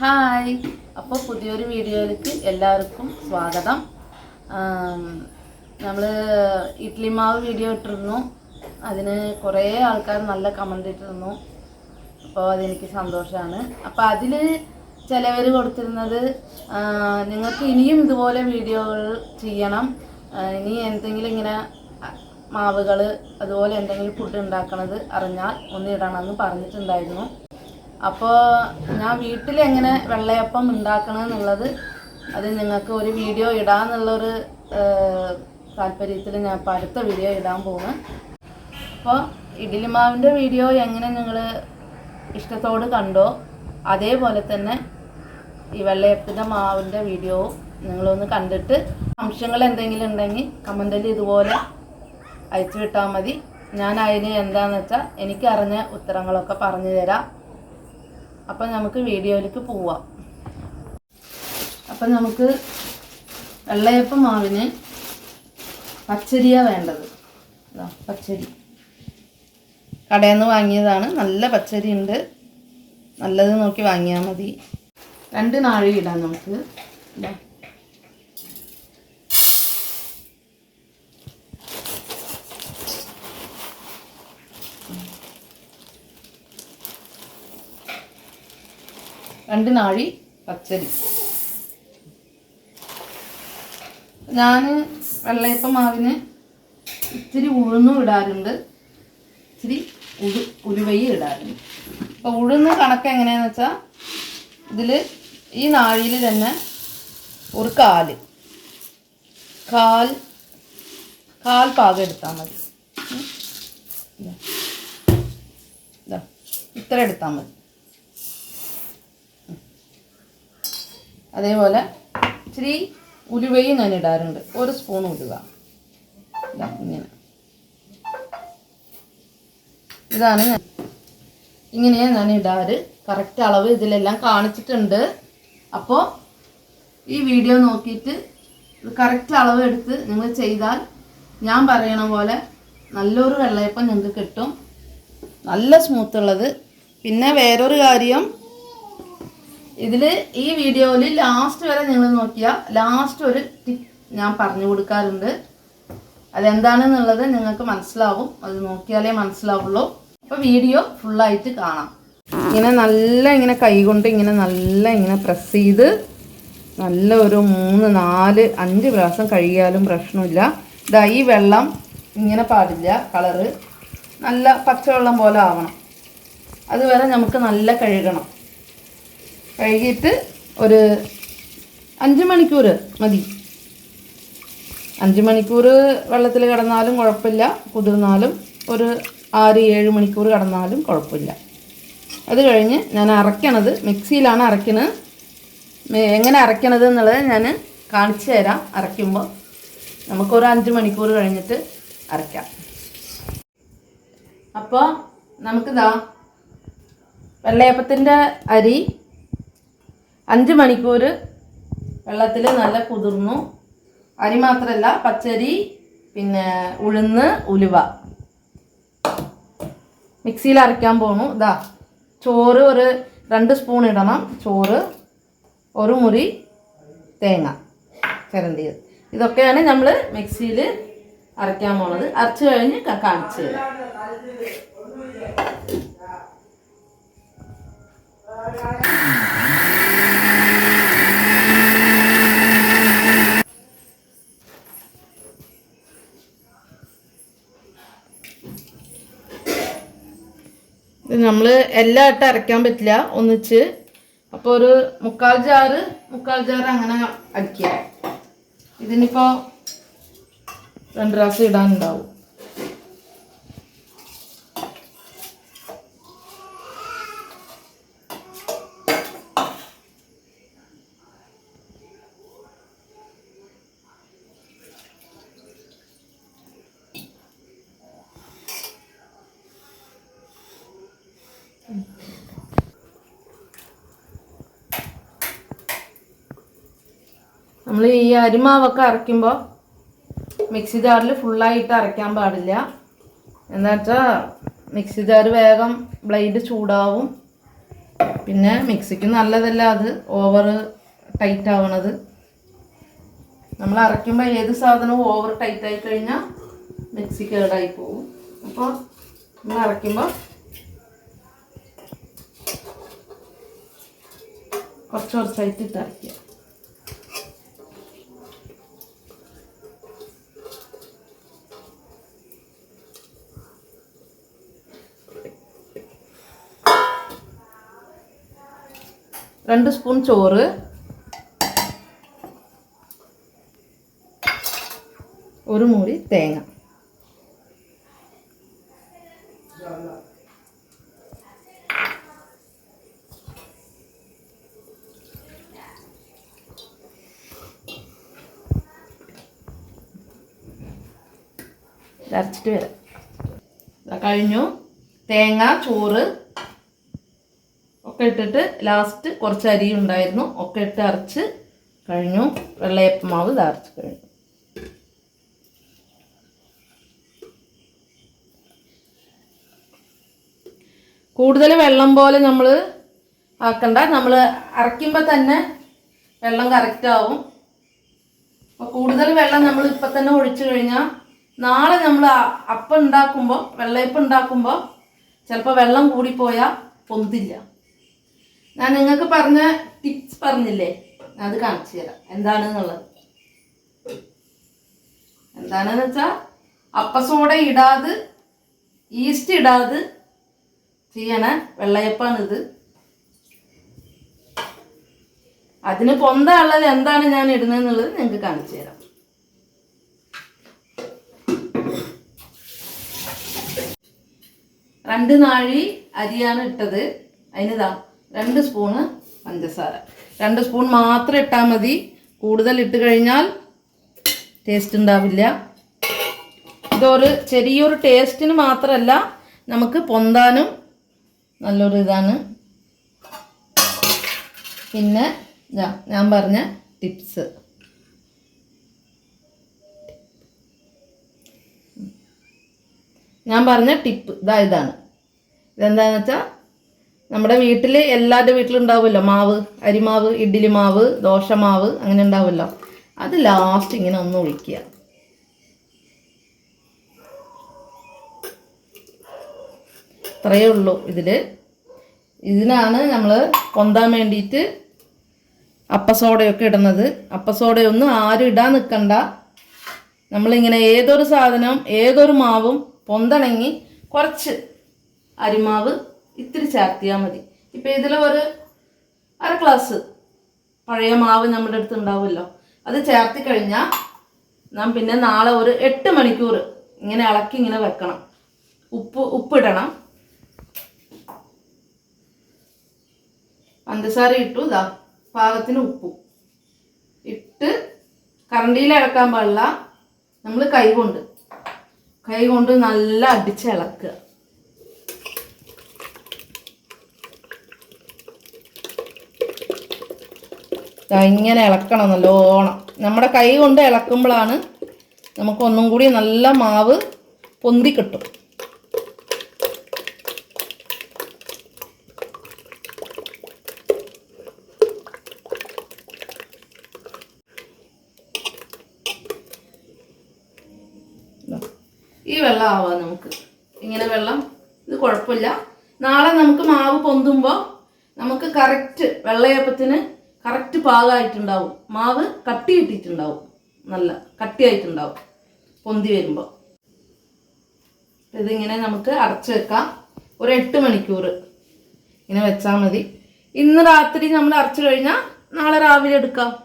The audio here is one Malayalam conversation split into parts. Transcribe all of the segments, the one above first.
ഹായ്. അപ്പോൾ പുതിയൊരു വീഡിയോയിലേക്ക് എല്ലാവർക്കും സ്വാഗതം. നമ്മൾ ഇഡ്ലി മാവ് വീഡിയോ ഇട്ടിരുന്നു. അതിന് കുറേ ആൾക്കാർ നല്ല കമന്റ് ഇട്ടിരുന്നു. അപ്പോൾ അതെനിക്ക് സന്തോഷമാണ് അപ്പോൾ അതിൽ ചിലവർ കൊടുത്തിരുന്നത് നിങ്ങൾക്ക് ഇനിയും ഇതുപോലെ വീഡിയോകൾ ചെയ്യണം. ഇനി എന്തെങ്കിലും ഇങ്ങനെ മാവുകൾ അതുപോലെ എന്തെങ്കിലും ഫുഡ് ഉണ്ടാക്കണത് അറിഞ്ഞാൽ ഒന്ന് ഇടണമെന്ന് പറഞ്ഞിട്ടുണ്ടായിരുന്നു. അപ്പോൾ ഞാൻ വീട്ടിൽ എങ്ങനെ വെള്ളയപ്പം ഉണ്ടാക്കണം എന്നുള്ളത് അത് നിങ്ങൾക്ക് ഒരു വീഡിയോ ഇടാമെന്നുള്ളൊരു താല്പര്യത്തിൽ ഞാൻ ഇപ്പോൾ അടുത്ത വീഡിയോ ഇടാൻ പോകുന്നു അപ്പോൾ ഇഡ്ഡലി മാവിന്റെ വീഡിയോ എങ്ങനെ നിങ്ങൾ ഇഷ്ടത്തോട് കണ്ടോ അതേപോലെ തന്നെ ഈ വെള്ളയപ്പത്തിന്റെ മാവിന്റെ വീഡിയോ നിങ്ങളൊന്ന് കണ്ടിട്ട് സംശയങ്ങൾ എന്തെങ്കിലും ഉണ്ടെങ്കിൽ കമന്റിൽ ഇതുപോലെ അയച്ചു വിട്ടാൽ മതി. ഞാൻ അതിന് എന്താണെന്ന് വെച്ചാൽ എനിക്കറിഞ്ഞ ഉത്തരങ്ങളൊക്കെ പറഞ്ഞു തരാം. അപ്പം നമുക്ക് വീഡിയോയിലേക്ക് പോവാം. അപ്പം നമുക്ക് വെള്ളയപ്പ മാവിന് പച്ചരിയാണ് വേണ്ടത്. പച്ചരി. കടയിൽ നിന്ന് വാങ്ങിയതാണ്. നല്ല പച്ചരി ഉണ്ട് നല്ലത് നോക്കി വാങ്ങിയാൽ മതി. രണ്ട് നാഴി ഇടാം നമുക്ക്. ഇതാ. രണ്ട് നാഴി പച്ചരി. ഞാൻ വെള്ളയപ്പം മാവിന് ഇത്തിരി ഉഴുന്നും ഇടാറുണ്ട്. ഇത്തിരി ഉഴു ഉലുവയും ഇടാറുണ്ട്. അപ്പോൾ ഉഴുന്ന് കണക്ക് എങ്ങനെയാണെന്ന് വെച്ചാൽ ഇതിൽ ഈ നാഴിയിൽ തന്നെ ഒരു കാൽ കാൽ കാൽ പാകം എടുത്താൽ മതി. ഇത്ര എടുത്താൽ മതി. അതേപോലെ ഇച്ചിരി ഉലുവയും ഞാൻ ഇടാറുണ്ട്. ഒരു സ്പൂൺ ഉലുവ. ഇങ്ങനെ. ഇതാണ് ഞാൻ. ഇങ്ങനെയാണ് ഞാൻ ഇടാറ്. കറക്റ്റ് അളവ് ഇതിലെല്ലാം കാണിച്ചിട്ടുണ്ട്. അപ്പോൾ ഈ വീഡിയോ നോക്കിയിട്ട് കറക്റ്റ് അളവ് എടുത്ത് നിങ്ങൾ ചെയ്താൽ ഞാൻ പറയണ പോലെ നല്ലൊരു വെള്ളയപ്പം നിങ്ങൾക്ക് കിട്ടും. നല്ല സ്മൂത്ത് ഉള്ളത്. പിന്നെ വേറൊരു കാര്യം ഇതിൽ ഈ വീഡിയോയിൽ ലാസ്റ്റ് വരെ നിങ്ങൾ നോക്കിയാൽ ലാസ്റ്റ് ഒരു ടിപ്പ് ഞാൻ പറഞ്ഞു കൊടുക്കാറുണ്ട്. അതെന്താണെന്നുള്ളത് നിങ്ങൾക്ക് മനസ്സിലാവും. അത് നോക്കിയാലേ മനസ്സിലാവുള്ളൂ. അപ്പോൾ വീഡിയോ ഫുള്ളായിട്ട് കാണാം. ഇങ്ങനെ നല്ല ഇങ്ങനെ കൈകൊണ്ട് ഇങ്ങനെ നല്ല ഇങ്ങനെ പ്രസ് ചെയ്ത് നല്ല ഒരു മൂന്ന് നാല് അഞ്ച് പ്രാവശ്യം കഴുകിയാലും പ്രശ്നമില്ല. ഇതാ ഈ വെള്ളം ഇങ്ങനെ പാടില്ല കളറ് നല്ല പച്ചവെള്ളം പോലെ ആവണം. അതുവരെ നമുക്ക് നല്ല കഴുകണം. കഴുകിയിട്ട് ഒരു അഞ്ച് മണിക്കൂർ മതി. അഞ്ച് മണിക്കൂർ വെള്ളത്തിൽ കിടന്നാലും കുഴപ്പമില്ല. കുതിർന്നാലും ഒരു ആറ് ഏഴ് മണിക്കൂർ കിടന്നാലും കുഴപ്പമില്ല. അത് കഴിഞ്ഞ് ഞാൻ അരയ്ക്കണത് മിക്സിയിലാണ് അരയ്ക്കണത്. എങ്ങനെ അരയ്ക്കണത് എന്നുള്ളത് ഞാൻ കാണിച്ചു തരാം. അരയ്ക്കുമ്പോൾ നമുക്കൊരു അഞ്ച് മണിക്കൂർ കഴിഞ്ഞിട്ട് അരയ്ക്കാം. അപ്പോൾ നമുക്കിതാ വെള്ളയപ്പത്തിന്റെ അരി അഞ്ച് മണിക്കൂർ വെള്ളത്തിൽ നല്ല കുതിർന്നു. അരി മാത്രമല്ല പച്ചരി പിന്നെ ഉഴുന്ന് ഉലുവ. മിക്സിയിൽ അരയ്ക്കാൻ പോണു. ഇതാ ചോറ് ഒരു രണ്ട് സ്പൂൺ ഇടണം. ചോറ് ഒരു മുറി തേങ്ങ. ചിരണ്ടിയത്. ഇതൊക്കെയാണ് നമ്മൾ മിക്സിയിൽ അരയ്ക്കാൻ പോണത്. അരച്ച് കഴിഞ്ഞ് കാണിച്ചു തരാം. നമ്മൾ എല്ലാം ഇട്ട് അരയ്ക്കാൻ പറ്റില്ല. ഒന്നിച്ച്. അപ്പോൾ ഒരു മുക്കാൽ ജാറ് മുക്കാൽ ജാറ് അങ്ങനെ അടിക്കുക ഇതിനിപ്പോൾ രണ്ട് പ്രാവശ്യം ഇടാനുണ്ടാവും. നമ്മൾ ഈ അരിമാവൊക്കെ അരയ്ക്കുമ്പോൾ മിക്സി ജാറിൽ ഫുള്ളായിട്ട് അരയ്ക്കാൻ പാടില്ല. എന്താ വെച്ചാൽ മിക്സി ജാർ വേഗം ബ്ലേഡ് ചൂടാവും. പിന്നെ മിക്സിക്ക് നല്ലതല്ല അത് ഓവർ ടൈറ്റ് ആവണത്. നമ്മൾ അരയ്ക്കുമ്പോൾ ഏത് സാധനവും ഓവർ ടൈറ്റ് ആയി കഴിഞ്ഞാൽ മിക്സി കേടായി പോകും അപ്പോൾ നമ്മൾ അരയ്ക്കുമ്പോൾ കുറച്ച് കുറച്ചായിട്ട് ഇട്ട് അരയ്ക്കുക. രണ്ട് സ്പൂൺ ചോറ്. ഒരു മൂടി തേങ്ങ. അരച്ചിട്ട് വരാം. കഴിഞ്ഞു. തേങ്ങ ചോറ് ഒക്കെ ഇട്ടിട്ട് ലാസ്റ്റ് കുറച്ച് അരി ഉണ്ടായിരുന്നു. ഒക്കെ ഇട്ട് അരച്ച് കഴിഞ്ഞു. വെള്ളയപ്പമാവ് ഇത് അരച്ച് കഴിഞ്ഞു. കൂടുതൽ വെള്ളം പോലെ നമ്മൾ ആക്കണ്ട. നമ്മൾ അരയ്ക്കുമ്പോൾ തന്നെ വെള്ളം കറക്റ്റ് ആവും. അപ്പോൾ കൂടുതൽ വെള്ളം നമ്മൾ ഇപ്പം തന്നെ ഒഴിച്ചു കഴിഞ്ഞാൽ നാളെ നമ്മൾ അപ്പം ഉണ്ടാക്കുമ്പോൾ വെള്ളയപ്പം ഉണ്ടാക്കുമ്പോൾ ചിലപ്പോൾ വെള്ളം കൂടിപ്പോയാൽ പൊന്തില്ല. ഞാൻ നിങ്ങൾക്ക് പറഞ്ഞ ടിപ്സ് പറഞ്ഞില്ലേ? അത് കാണിച്ചു തരാം. എന്താണെന്നുള്ളത്? എന്താണെന്ന് വെച്ചാൽ അപ്പസോട ഇടാതെ ഈസ്റ്റ് ഇടാതെ ചെയ്യണ വെള്ളയപ്പാണിത്. അതിന് പൊന്ത ഉള്ളത് എന്താണ് ഞാൻ ഇടുന്നതെന്നുള്ളത് നിങ്ങൾക്ക് കാണിച്ചു തരാം. രണ്ട് നാഴി അരിയാണ് ഇട്ടത്. അതിനിതാ രണ്ട് സ്പൂണ് പഞ്ചസാര. രണ്ട് സ്പൂൺ മാത്രം ഇട്ടാൽ മതി. കൂടുതൽ ഇട്ട് കഴിഞ്ഞാൽ ടേസ്റ്റ് ഉണ്ടാവില്ല. ഇതൊരു ചെറിയൊരു ടേസ്റ്റിന് മാത്രമല്ല നമുക്ക് പൊന്താനും നല്ലൊരു ഇതാണ്. പിന്നെ ഞാൻ പറഞ്ഞ ടിപ്സ്. ഞാൻ പറഞ്ഞ ടിപ്പ് ഇതാ ഇതാണ്. ഇതെന്താണെന്ന് വെച്ചാൽ നമ്മുടെ വീട്ടിൽ എല്ലാവരുടെ വീട്ടിലുണ്ടാവുമല്ലോ മാവ് അരിമാവ് ഇഡ്ഡലി മാവ് ദോശ മാവ് അങ്ങനെ ഉണ്ടാവുമല്ലോ? അത് ലാസ്റ്റ് ഇങ്ങനെ ഒന്ന് ഒഴിക്കുക. അത്രയേ ഉള്ളൂ ഇതിൽ ഇതിനാണ് നമ്മൾ പൊന്താൻ വേണ്ടിയിട്ട് അപ്പസോഡയൊക്കെ ഇടുന്നത്. അപ്പസോഡയൊന്നും ആരും ഇടാൻ നിൽക്കണ്ട നമ്മളിങ്ങനെ ഏതൊരു സാധനവും ഏതൊരു മാവും പൊന്തണങ്ങി കുറച്ച് അരിമാവ് ഇത്തിരി ചേർത്തിയാൽ മതി. ഇപ്പം ഇതിൽ ഒരു അര ഗ്ലാസ് പഴയ മാവ് നമ്മുടെ അടുത്ത് ഉണ്ടാവുമല്ലോ. അത് ചേർത്തി കഴിഞ്ഞാൽ നാം പിന്നെ നാളെ ഒരു എട്ട് മണിക്കൂർ ഇങ്ങനെ ഇളക്കി ഇങ്ങനെ വെക്കണം. ഉപ്പ് ഉപ്പിടണം. പഞ്ചസാര ഇട്ടു ഇതാ പാകത്തിന് ഉപ്പും. ഇട്ട് കറണ്ടിയിൽ ഇളക്കാൻ പാടില്ല. നമ്മൾ കൈ കൊണ്ട് കൈ കൊണ്ട് നല്ല അടിച്ച് ഇളക്കുക. ഇങ്ങനെ ഇളക്കണം നല്ലോണം. നമ്മുടെ കൈ കൊണ്ട് ഇളക്കുമ്പോഴാണ് നമുക്കൊന്നും കൂടി നല്ല മാവ് പൊന്തി കിട്ടും. ഈ വെള്ളം ആവാം നമുക്ക്. ഇങ്ങനെ വെള്ളം ഇത് കുഴപ്പമില്ല. നാളെ നമുക്ക് മാവ് പൊന്തുമ്പോൾ നമുക്ക് കറക്റ്റ് വെള്ളയപ്പത്തിന് കറക്റ്റ് പാകമായിട്ടുണ്ടാവും മാവ് കട്ടി കിട്ടിയിട്ടുണ്ടാവും. നല്ല കട്ടിയായിട്ടുണ്ടാവും. പൊന്തി വരുമ്പോൾ ഇതിങ്ങനെ നമുക്ക് അടച്ചു വെക്കാം. ഒരു എട്ട് മണിക്കൂർ ഇങ്ങനെ വെച്ചാൽ മതി. ഇന്ന് രാത്രി നമ്മൾ അടച്ചു കഴിഞ്ഞാൽ നാളെ രാവിലെ എടുക്കാം.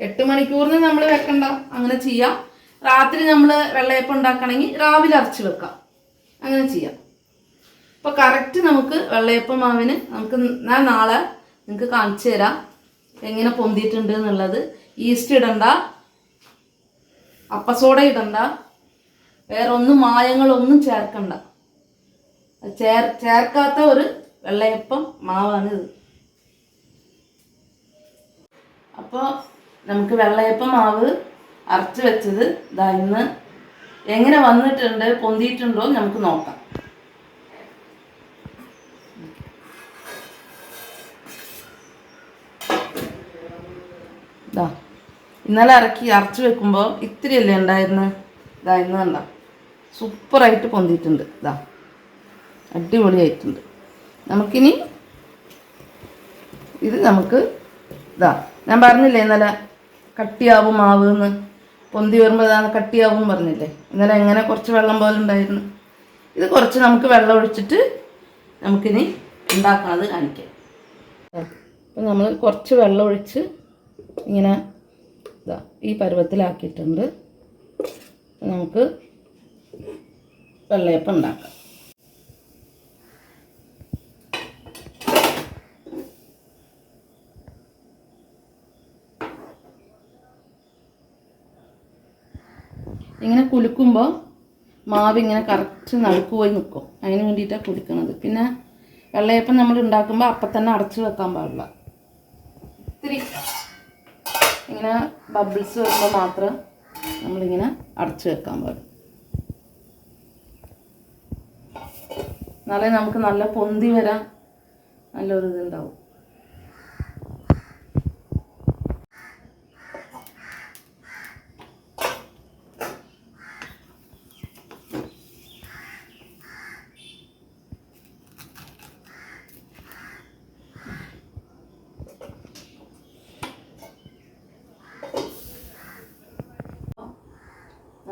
എട്ട് മണിക്കൂറിന് നമ്മൾ വെക്കണ്ട. അങ്ങനെ ചെയ്യാം. രാത്രി നമ്മൾ വെള്ളയപ്പം ഉണ്ടാക്കണമെങ്കിൽ രാവിലെ അരച്ച് വെക്കാം. അങ്ങനെ ചെയ്യാം. അപ്പോൾ കറക്റ്റ് നമുക്ക് വെള്ളയപ്പം മാവിന് നമുക്ക് ഞാൻ നാളെ നിങ്ങൾക്ക് കാണിച്ചു തരാം. എങ്ങനെ പൊന്തിയിട്ടുണ്ട് എന്നുള്ളത് ഈസ്റ്റ് ഇടണ്ട അപ്പസോട ഇടണ്ട വേറെ ഒന്നും മായങ്ങളൊന്നും ചേർക്കണ്ട. ചേർ ചേർക്കാത്ത ഒരു വെള്ളയപ്പം മാവാണ് ഇത്. അപ്പോൾ നമുക്ക് വെള്ളയപ്പം മാവ് അരച്ച് വെച്ചത് ഇതാ ഇന്ന് എങ്ങനെ വന്നിട്ടുണ്ട് പൊന്തിയിട്ടുണ്ടോ നമുക്ക് നോക്കാം. ഇതാ ഇന്നലെ ഇറക്കി അരച്ച് വെക്കുമ്പോൾ ഇത്തിരി അല്ലേ ഉണ്ടായിരുന്നു? ഇതാ ഇന്ന് കണ്ട. സൂപ്പറായിട്ട് പൊന്തിയിട്ടുണ്ട്. ഇതാ അടിപൊളിയായിട്ടുണ്ട്. നമുക്കിനി ഇത് നമുക്ക് ഇതാ ഞാൻ പറഞ്ഞില്ലേ ഇന്നലെ കട്ടിയാവും മാവ് എന്ന്? പൊന്തി വരുമ്പോൾ ഇതാണ് കട്ടിയാവും പറഞ്ഞില്ലേ? ഇന്നലെ എങ്ങനെ കുറച്ച് വെള്ളം പോലെ ഉണ്ടായിരുന്നു? ഇത് കുറച്ച് നമുക്ക് വെള്ളം ഒഴിച്ചിട്ട് നമുക്കിനി ഉണ്ടാക്കാതെ കാണിക്കാം. അപ്പം നമ്മൾ കുറച്ച് വെള്ളം ഒഴിച്ച് ഇങ്ങനെ ഇതാ ഈ പരുവത്തിലാക്കിയിട്ടുണ്ട്. നമുക്ക് വെള്ളയപ്പം ഉണ്ടാക്കാം. ഇങ്ങനെ കുലുക്കുമ്പോൾ മാവ് ഇങ്ങനെ കറക്റ്റ് നടുക്ക് പോയി നിൽക്കും അതിന് വേണ്ടിയിട്ടാണ് കുടിക്കുന്നത് പിന്നെ വെള്ളയപ്പം നമ്മൾ ഉണ്ടാക്കുമ്പോൾ അപ്പം തന്നെ അടച്ചു വെക്കാൻ പാടില്ല. ഇത്തിരി ഇങ്ങനെ ബബിൾസ് വരുമ്പോൾ മാത്രം നമ്മളിങ്ങനെ അടച്ചു വെക്കാൻ പാടും. എന്നാലേ നമുക്ക് നല്ല പൊന്തി വരാൻ നല്ലൊരു ഇതുണ്ടാവും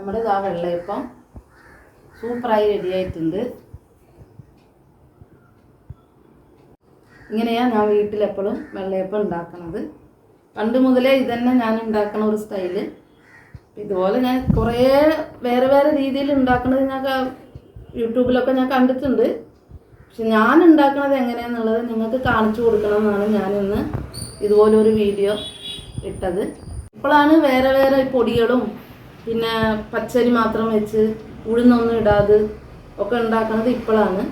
നമ്മുടെ ഇതാ വെള്ളയപ്പം സൂപ്പറായി റെഡി ആയിട്ടുണ്ട്. ഇങ്ങനെയാണ് ഞാൻ വീട്ടിലെപ്പോഴും വെള്ളയപ്പം ഉണ്ടാക്കുന്നത് പണ്ട് മുതലേ ഇതന്നെ ഞാൻ ഉണ്ടാക്കണ ഒരു സ്റ്റൈൽ. ഇതുപോലെ ഞാൻ കുറേ വേറെ വേറെ രീതിയിൽ ഉണ്ടാക്കുന്നത് ഞാൻ യൂട്യൂബിലൊക്കെ ഞാൻ കണ്ടിട്ടുണ്ട്. പക്ഷെ ഞാൻ ഉണ്ടാക്കുന്നത് എങ്ങനെയാണെന്നുള്ളത് നിങ്ങൾക്ക് കാണിച്ചു കൊടുക്കണം എന്നാണ് ഞാനിന്ന് ഇതുപോലൊരു വീഡിയോ ഇട്ടത്. ഇപ്പോഴാണ് വേറെ വേറെ പൊടികളും പിന്നെ പച്ചരി മാത്രം വെച്ച് ഉഴുന്നൊന്നും ഇടാതെ ഒക്കെ ഉണ്ടാക്കുന്നത് ഇപ്പോഴാണ്.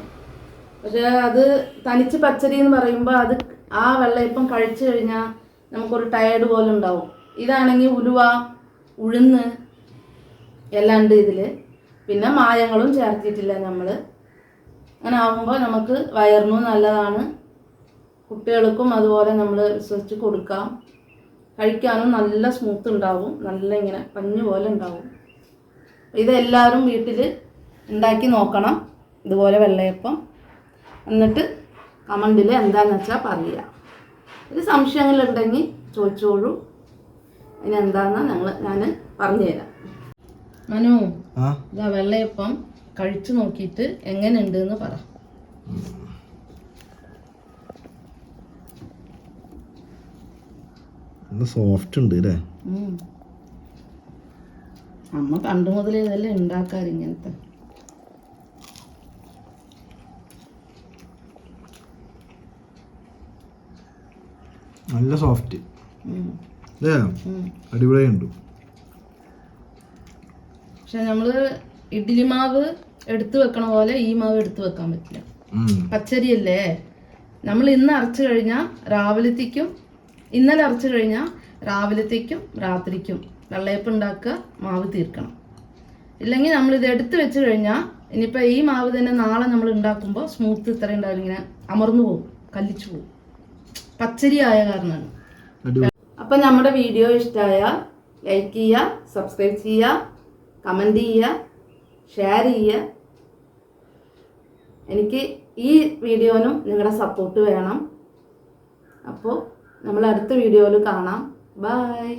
പക്ഷേ അത് തനിച്ച് പച്ചരി എന്ന് പറയുമ്പോൾ അത് ആ വെള്ളയപ്പം കഴിച്ചു കഴിഞ്ഞാൽ നമുക്കൊരു ടയേർഡ് പോലെ ഉണ്ടാവും. ഇതാണെങ്കിൽ ഉലുവ ഉഴുന്ന് എല്ലാം ഉണ്ട് ഇതിൽ. പിന്നെ മായങ്ങളും ചേർത്തിട്ടില്ല നമ്മൾ. അങ്ങനെ ആകുമ്പോൾ നമുക്ക് വയറിനും നല്ലതാണ്. കുട്ടികൾക്കും അതുപോലെ നമ്മൾ വിശ്വസിച്ച് കൊടുക്കാം. കഴിക്കാനും നല്ല സ്മൂത്ത് ഉണ്ടാവും. നല്ല ഇങ്ങനെ പഞ്ഞു പോലെ ഉണ്ടാവും. ഇതെല്ലാവരും വീട്ടിൽ ഉണ്ടാക്കി നോക്കണം. ഇതുപോലെ വെള്ളയപ്പം. എന്നിട്ട് കമന്റിൽ എന്താണെന്ന് വെച്ചാൽ പറയുക ഇത് സംശയങ്ങളുണ്ടെങ്കിൽ ചോദിച്ചോളൂ. അതിനെന്താണെന്ന് ഞങ്ങൾ ഞാൻ പറഞ്ഞുതരാം. മനു ഇതാ വെള്ളയപ്പം കഴിച്ചു നോക്കിയിട്ട് എങ്ങനെയുണ്ട് എന്ന് പറ. നല്ല സോഫ്റ്റ് ഉണ്ട് അല്ലേ അമ്മ പണ്ട് മുതൽ ഇതെല്ലാം ഉണ്ടാക്കാറ് ഇങ്ങനത്തെ. നല്ല സോഫ്റ്റ്. അല്ലേ. അടിപൊളിയുണ്ട് പക്ഷെ നമ്മൾ ഇഡ്ഡലി മാവ് എടുത്തു വെക്കണ പോലെ ഈ മാവ് എടുത്തു വെക്കാൻ പറ്റില്ല. പച്ചരിയല്ലേ? നമ്മൾ ഇന്ന് അരച്ചു കഴിഞ്ഞാൽ രാവിലത്തേക്കും ഇന്നലെ അരച്ചു കഴിഞ്ഞാൽ രാവിലത്തേക്കും രാത്രിക്കും വെള്ളയപ്പം ഉണ്ടാക്കുക മാവ് തീർക്കണം. ഇല്ലെങ്കിൽ നമ്മൾ ഇത് എടുത്ത് വെച്ച് കഴിഞ്ഞാൽ ഇനിയിപ്പോൾ ഈ മാവ് തന്നെ നാളെ നമ്മൾ ഉണ്ടാക്കുമ്പോൾ സ്മൂത്ത് ഇത്ര ഉണ്ടാവില്ല ഇങ്ങനെ അമർന്നു പോകും കല്ലിച്ചു പോകും. പച്ചരി ആയ കാരണമാണ്. അപ്പം നമ്മുടെ വീഡിയോ ഇഷ്ടമായ ലൈക്ക് ചെയ്യുക സബ്സ്ക്രൈബ് ചെയ്യുക കമന്റ് ചെയ്യുക ഷെയർ ചെയ്യുക. എനിക്ക് ഈ വീഡിയോനും നിങ്ങളുടെ സപ്പോർട്ട് വേണം. അപ്പോൾ നമ്മൾ അടുത്ത വീഡിയോയിൽ കാണാം. ബൈ.